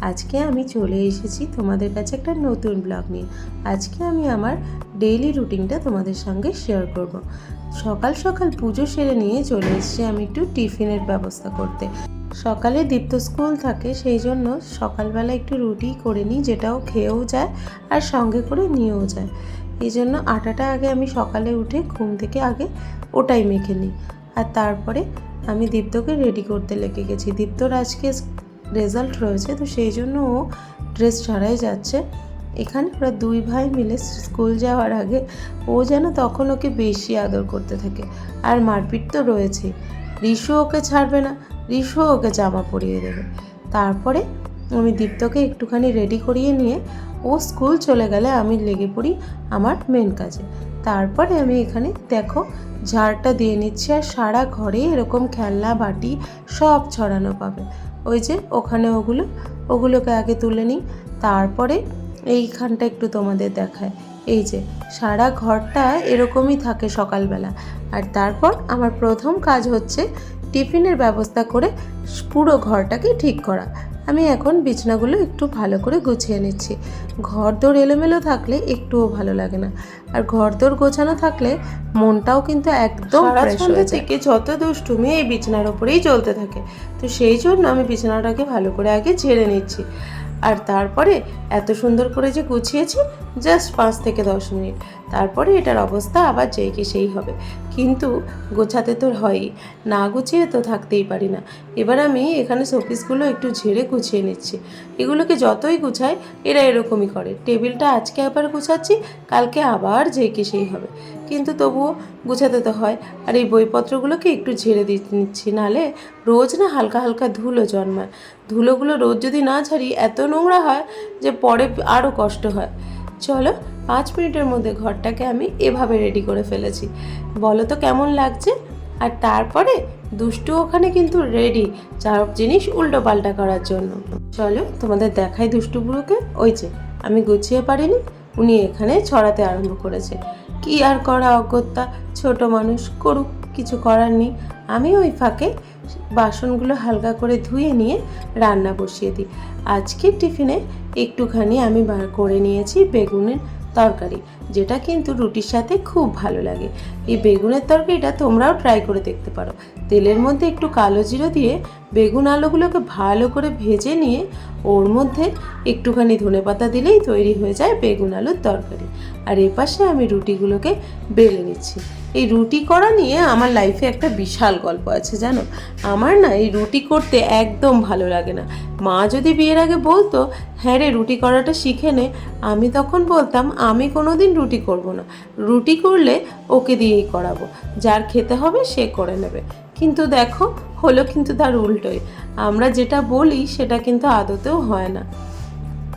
আজকে আমি চলে এসেছি তোমাদের কাছে একটা নতুন ব্লগ নিয়ে। আজকে আমি আমার ডেইলি রুটিনটা তোমাদের সঙ্গে শেয়ার করব। সকাল সকাল পুজো সেরে নিয়ে চলে এসেছি আমি একটু টিফিনের ব্যবস্থা করতে। সকালে দীপ্ত স্কুল থাকে, সেই জন্য সকালবেলা একটু রুটি করে নিই, যেটাও খেয়েও যায় আর সঙ্গে করে নিয়েও যায়। এই জন্য আটাটা আগে আমি সকালে উঠে ঘুম থেকে আগে ওটাই মেখে নিই। আর তারপরে আমি দীপ্তকে রেডি করতে লেগে গেছি। দীপ্তর আজকে রেজাল্ট রয়েছে, তো সেই জন্য ও ড্রেস ছাড়াই যাচ্ছে। এখানে ওরা দুই ভাই মিলে স্কুল যাওয়ার আগে ও যেন তখন ওকে বেশি আদর করতে থাকে। আর মারপিট তো রয়েছে। রিশু ওকে ছাড়বে না রিশু ওকে জামা পরিয়ে দেবে। তারপরে আমি দীপ্তকে একটুখানি রেডি করিয়ে নিয়ে ও স্কুল চলে গেলে আমি লেগে পড়ি আমার মেন কাজে। তারপরে আমি এখানে দেখো ঝাড়টা দিয়ে নিচ্ছি আর সারা ঘরে এরকম খেলনা, বাটি সব ছড়ানো পাবে। ওই যে ওখানে ওগুলো, ওগুলোকে আগে তুলে নিই, তারপরে এইখানটা একটু তোমাদের দেখায়। এই যে সারা ঘরটা এরকমই থাকে সকালবেলা। আর তারপর আমার প্রথম কাজ হচ্ছে টিফিনের ব্যবস্থা করে পুরো ঘরটাকে ঠিক করা। আমি এখন বিছনাগুলো একটু ভালো করে গুছিয়ে নিচ্ছি। ঘর দোর এলোমেলো থাকলে একটুও ভালো লাগে না। আর ঘর দোর গোছানো থাকলে মনটাও কিন্তু একদম ফ্রেশ হয়ে থেকে যত দুষ্টুমি এই বিছানার ওপরেই চলতে থাকে। তো সেই জন্য আমি বিছানাটাকে ভালো করে আগে ছেড়ে নিচ্ছি। আর তারপরে এত সুন্দর করে যে গুছিয়েছি জাস্ট পাঁচ থেকে দশ মিনিট। তারপরে এটার অবস্থা আবার যেই কি সেই হবে। কিন্তু গোছাতে তো হয়ই। না গুছিয়ে তো থাকতেই পারি না। এবার আমি এখানে শোপিসগুলো একটু ঝেড়ে গুছিয়ে নিচ্ছি। এগুলোকে যতই গুছাই, এরা এরকমই করে। টেবিলটা আজকে আবার গুছাচ্ছি, কালকে আবার যেই কি সেই হবে। কিন্তু তবুও গুছাতে তো হয়। আর এই বইপত্রগুলোকে একটু ঝেড়ে দিয়ে নিচ্ছি নাহলে রোজ না হালকা হালকা ধুলো জন্মায়। ধুলোগুলো রোজ যদি না ছাড়ি এত নোংরা হয় যে পরে আরও কষ্ট হয়। চলো, পাঁচ মিনিটের মধ্যে ঘরটাকে আমি এভাবে রেডি করে ফেলেছি। বলো তো কেমন লাগছে? আর তারপরে দুষ্টু ওখানে কিন্তু রেডি চার জিনিস উল্টো পাল্টা করার জন্য। চলো তোমাদের দেখাই দুষ্টু বুড়োকে। ওই যে, আমি গুছিয়ে পারিনি। উনি এখানে ছড়াতে আরম্ভ করেছে। কি আর করা অগত্যা? ছোট মানুষ করুক, কিছু করার নেই। আমি ওই ফাঁকে বাসনগুলো হালকা করে ধুয়ে নিয়ে রান্না বসিয়ে দিই। আজকে টিফিনে একটুখানি আমি করে নিয়েছি বেগুনের তরকারি, যেটা কিন্তু রুটির সাথে খুব ভালো লাগে। এই বেগুনের তরকারিটা তোমরাও ট্রাই করে দেখতে পারো। তেলের মধ্যে একটু কালো জিরো দিয়ে বেগুন আলুগুলোকে ভালো করে ভেজে নিয়ে ওর মধ্যে একটুখানি ধনে পাতা দিলেই তৈরি হয়ে যায় বেগুন আলুর তরকারি। আর এপাশে আমি রুটিগুলোকে বেলে নিচ্ছি। এই রুটি করা নিয়ে আমার লাইফে একটা বিশাল গল্প আছে, জানো? আমার না এই রুটি করতে একদম ভালো লাগে না। মা যদি বিয়ের আগে বলতো হ্যাঁ রে, রুটি করাটা শিখে নে। আমি তখন বলতাম, আমি কোনো দিন রুটি করব না। রুটি করলে ওকে দিয়েই করাবো। যার খেতে হবে সে করে নেবে। কিন্তু দেখো, হলো কিন্তু তার উল্টোই। আমরা যেটা বলি, সেটা কিন্তু আদতেও হয় না।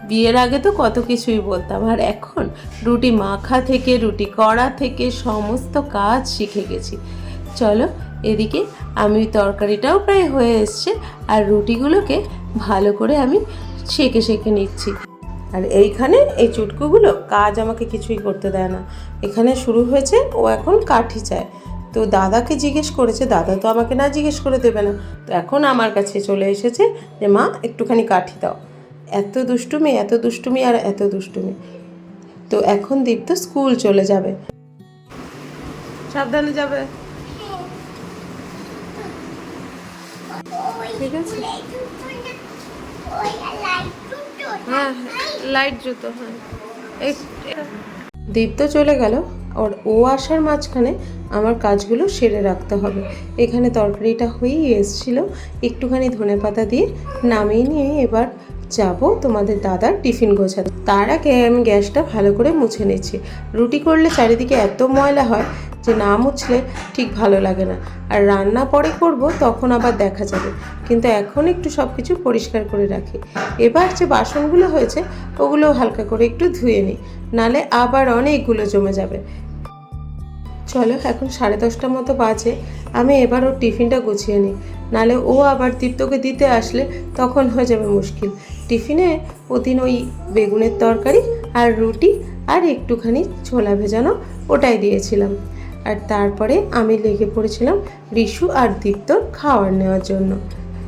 বিয়ের আগে তো কত কিছুই বলতাম, আর এখন রুটি মাখা থেকে, রুটি করা থেকে সমস্ত কাজ শিখে গেছি। চলো, এদিকে আমি তরকারিটাও প্রায় হয়ে এসছে, আর রুটিগুলোকে ভালো করে আমি সেকে সেকে নিচ্ছি। আর এইখানে এই চুটকুগুলো কাজ আমাকে কিছুই করতে দেয় না। এখানে শুরু হয়েছে, ও এখন কাঠি চায়। তো দাদাকে জিজ্ঞেস করেছে, দাদা তো আমাকে না জিজ্ঞেস করে দেবে না। তো এখন আমার কাছে চলে এসেছে যে, মা, একটুখানি কাঠি দাও। এত দুষ্টুমি এত দুষ্টুমি আর এত দুষ্টুমি। তো এখন দীপ্ত স্কুল চলে যাবে। সাবধানে যাবে। ঠিক আছে? হ্যাঁ লাইট জুতো হ্যাঁ। চলে গেল। আর ও আসার মাঝখানে আমার কাজগুলো সেরে রাখতে হবে। এখানে তরকারিটা হয়েই এসছিল। একটুখানি ধনেপাতা দিয়ে নামিয়ে নিয়ে এবার যাব তোমাদের দাদার টিফিন গোছাতে। তার আগে আমি গ্যাসটা ভালো করে মুছে নিচ্ছি। রুটি করলে চারিদিকে এত ময়লা হয় যে না মুছলে ঠিক ভালো লাগে না। আর রান্না পরে করব তখন আবার দেখা যাবে। কিন্তু এখন একটু সব কিছু পরিষ্কার করে রাখি। এবার যে বাসনগুলো হয়েছে, ওগুলো হালকা করে একটু ধুয়ে নিই। নালে আবার অনেকগুলো জমে যাবে। চলো, এখন সাড়ে দশটার মতো বাজে। আমি এবার ওর টিফিনটা গুছিয়ে নিই। নালে ও আবার দীপ্তকে দিতে আসলে তখন হয়ে যাবে মুশকিল। টিফিনে ওদিন ওই বেগুনের তরকারি আর রুটি আর একটুখানি ছোলা ভেজানো ওটাই দিয়েছিলাম। আর তারপরে আমি লেগে পড়েছিলাম রিশু আর দীপ্তর খাওয়ার নেওয়ার জন্য।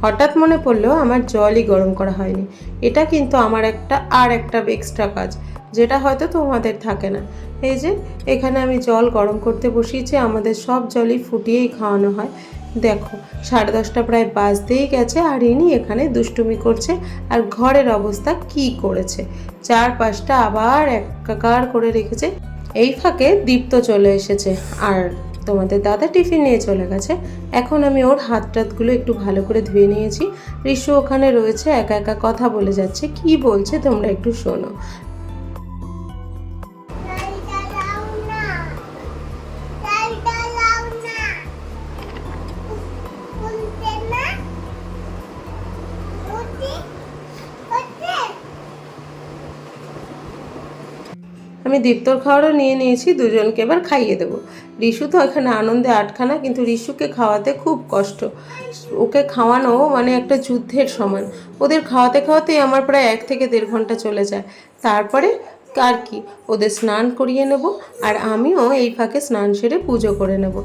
হঠাৎ মনে পড়ল আমার জলই গরম করা হয়নি। এটা কিন্তু আমার একটা, আর একটা এক্সট্রা কাজ, যেটা হয়তো তোমাদের থাকে না। এই যে, এখানে আমি জল গরম করতে বসিয়েছি, আমাদের সব জলই ফুটিয়েই খাওয়ানো হয়। দেখো, সাড়ে দশটা প্রায় বাজতেই গেছে আর ইনি এখানে দুষ্টুমি করছে আর ঘরের অবস্থা কি করেছে। চার পাঁচটা আবার একাকার করে রেখেছে। এই ফাঁকে দীপ্ত চলে এসেছে আর তোমাদের দাদা টিফিন নিয়ে চলে গেছে। এখন আমি ওর হাত টাতগুলো একটু ভালো করে ধুয়ে নিয়েছি। ঋষু ওখানে রয়েছে, একা একা কথা বলে যাচ্ছে। কি বলছে তোমরা একটু শোনো। আমি দীপ্তর খাওয়ারও নিয়ে নিয়েছি, দুজনকে এবার খাইয়ে দেবো। রিশু তো এখানে আনন্দে আটখানা, কিন্তু রিশুকে খাওয়াতে খুব কষ্ট। ওকে খাওয়ানো মানে একটা যুদ্ধের সমান ওদের খাওয়াতে খাওয়াতেই আমার প্রায় এক থেকে দেড় ঘণ্টা চলে যায়। তারপরে আর কি, ওদের স্নান করিয়ে নেব, আর আমিও এই ফাঁকে স্নান সেরে পুজো করে নেব।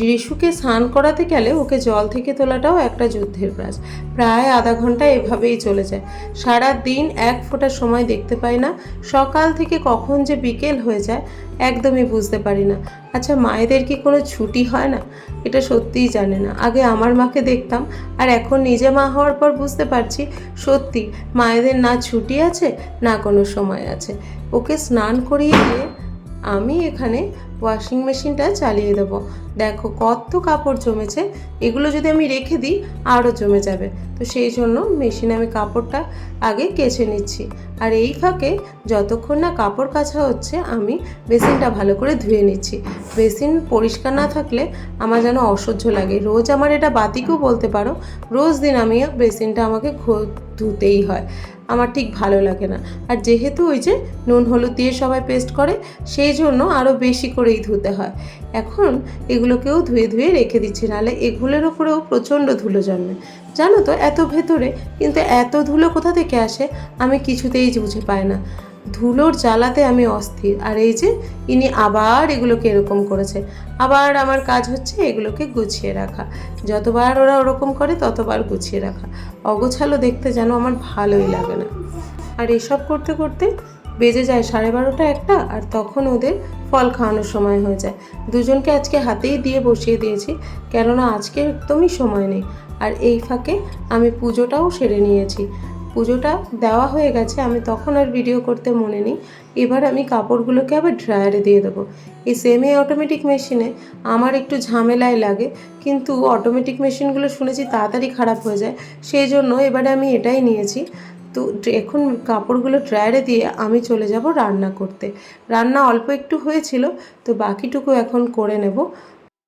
রিশুকে স্নান করাতে গেলে ওকে জল থেকে তোলাটাও একটা যুদ্ধের কাজ। প্রায় আধা ঘণ্টা এভাবেই চলে যায়। সারা দিন এক ফোঁটা সময় দেখতে পাই না। সকাল থেকে কখন যে বিকেল হয়ে যায়, একদমই বুঝতে পারি না। আচ্ছা মায়েদের কি কোনো ছুটি হয় না? এটা সত্যিই জানে না। আগে আমার মাকে দেখতাম, আর এখন নিজে মা হওয়ার পর বুঝতে পারছি, সত্যি, মায়েদের না ছুটি আছে, না কোনো সময় আছে। ওকে স্নান করিয়ে দিয়ে আমি এখানে ওয়াশিং মেশিনটা চালিয়ে দেবো। দেখো কত কাপড় জমেছে, এগুলো যদি আমি রেখে দিই আরও জমে যাবে। তো সেই জন্য মেশিনে আমি কাপড়টা আগে কেচে নিচ্ছি। আর এই ফাঁকে যতক্ষণ না কাপড় কাচা হচ্ছে, আমি বেসিনটা ভালো করে ধুয়ে নিচ্ছি। বেসিন পরিষ্কার না থাকলে আমার যেন অসহ্য লাগে। রোজ আমার এটা বাতিকেও বলতে পারো, রোজ দিন আমি বেসিনটা আমাকে ধুতেই হয়। আমার ঠিক ভালো লাগে না। আর যেহেতু ওই যে নুন, হলুদ দিয়ে সবাই পেস্ট করে, সেই জন্য আরও বেশি করেই ধুতে হয়। এখন এগুলোকেও ধুয়ে ধুয়ে রেখে দিচ্ছি, নাহলে এগুলোর ওপরেও প্রচণ্ড ধুলো জন্মে। জানো তো, এত ভেতরে কিন্তু এত ধুলো কোথা থেকে আসে? আমি কিছুতেই বুঝে পাই না। ধুলোর জ্বালাতে আমি অস্থির। আর এই যে ইনি আবার এগুলোকে এরকম করেছে। আবার আমার কাজ হচ্ছে এগুলোকে গুছিয়ে রাখা। যতবার ওরা ওরকম করে, ততবার গুছিয়ে রাখা। অগোছালো দেখতে যেন আমার ভালোই লাগে না। আর এসব করতে করতে বেজে যায় সাড়ে বারোটা একটা আর তখন ওদের ফল খাওয়ানোর সময় হয়ে যায়। দুজনকে আজকে হাতেই দিয়ে বসিয়ে দিয়েছি, কেননা আজকে একদমই সময় নেই। আর এই ফাঁকে আমি পুজোটাও সেরে নিয়েছি। পুজোটা দেওয়া হয়ে গেছে, আমি তখন আর ভিডিও করতে মনে নেই। এবার আমি কাপড়গুলোকে আবার ড্রায়ারে দিয়ে দেবো। এই সেমি অটোমেটিক মেশিনে আমার একটু ঝামেলায় লাগে, কিন্তু অটোমেটিক মেশিনগুলো শুনেছি তাড়াতাড়ি খারাপ হয়ে যায়। সেই জন্য এবারে আমি এটাই নিয়েছি। তো এখন কাপড়গুলো ড্রায়ারে দিয়ে আমি চলে যাব রান্না করতে। রান্না অল্প একটু হয়েছিল, তো বাকিটুকু এখন করে নেব।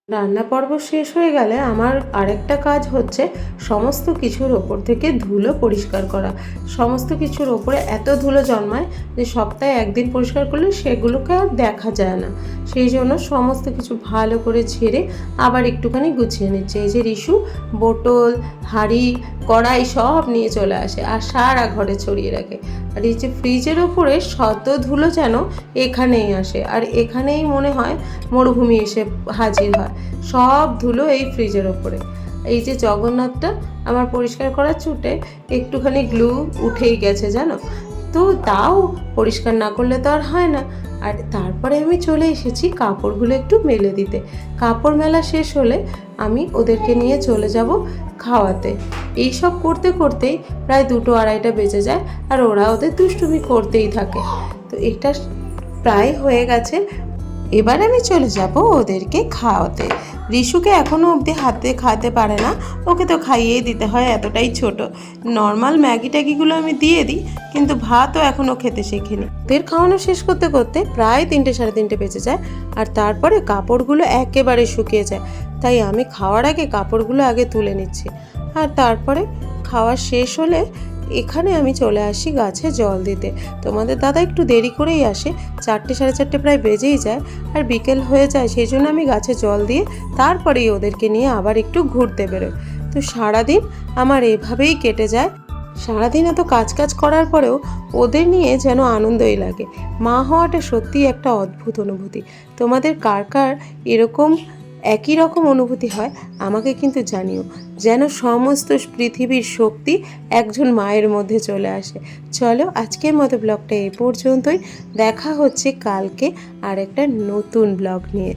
রান্না পর্ব শেষ হয়ে গেলে আমার আরেকটা কাজ হচ্ছে সমস্ত কিছুর ওপর থেকে ধুলো পরিষ্কার করা। সমস্ত কিছুর ওপরে এত ধুলো জন্মায় যে সপ্তাহে একদিন পরিষ্কার করলে সেগুলোকে আর দেখা যায় না। সেই জন্য সমস্ত কিছু ভালো করে ছেড়ে আবার একটুখানি গুছিয়ে নিচ্ছে। এই যে রিশু বোটল হাঁড়ি, কড়াই সব নিয়ে চলে আসে আর সারা ঘরে ছড়িয়ে রাখে। আর এই যে ফ্রিজের ওপরে শত ধুলো যেন এখানেই আসে। আর এখানেই মনে হয় মরুভূমি এসে হাজির হয়। সব ধুলো এই ফ্রিজের ওপরে। এই যে জগন্নাথটা আমার পরিষ্কার করার ছুটে একটুখানি গ্লু উঠেই গেছে জানো? তো তাও পরিষ্কার না করলে তো আর হয় না। আর তারপরে আমি চলে এসেছি কাপড়গুলো একটু মেলে দিতে। কাপড় মেলা শেষ হলে আমি ওদেরকে নিয়ে চলে যাব খাওয়াতে। এই সব করতে করতেই প্রায় দুটো আড়াইটা বেজে যায় আর ওরা ওদের দুষ্টুমি করতেই থাকে। তো এটা প্রায় হয়ে গেছে। এবার আমি চলে যাব ওদেরকে খাওয়াতে। রিশুকে এখনও অবধি হাতে খাওয়াতে পারে না। ওকে তো খাইয়েই দিতে হয়, এতটাই ছোট। নর্মাল ম্যাগি ট্যাগিগুলো আমি দিয়ে দিই, কিন্তু ভাতও এখনও খেতে শেখেনি। ওদের খাওয়ানো শেষ করতে করতে প্রায় তিনটে সাড়ে তিনটে বেজে যায়, আর তারপরে কাপড়গুলো একেবারে শুকিয়ে যায়। তাই আমি খাওয়ার আগে কাপড়গুলো আগে তুলে নিচ্ছি। আর তারপরে খাওয়া শেষ হলে এখানে আমি চলে আসি গাছে জল দিতে। তোমাদের দাদা একটু দেরি করেই আসে। চারটে সাড়ে চারটে প্রায় বেজেই যায় আর বিকেল হয়ে যায়, সেই জন্য আমি গাছে জল দিয়ে তারপরেই ওদেরকে নিয়ে আবার একটু ঘুরতে বেরোই। তো সারাদিন আমার এভাবেই কেটে যায়। সারাদিন এত কাজ কাজ করার পরেও ওদের নিয়ে যেন আনন্দই লাগে। মা হওয়াটা সত্যিই একটা অদ্ভুত অনুভূতি। তোমাদের কার কার এরকম একই রকম অনুভূতি হয়, আমাকে কিন্তু জানিও, যেন সমস্ত পৃথিবীর শক্তি একজন মায়ের মধ্যে চলে আসে। চলো আজকের মতো ব্লগটা এই পর্যন্তই, দেখা হচ্ছে কালকে আর একটা নতুন ব্লগ নিয়ে।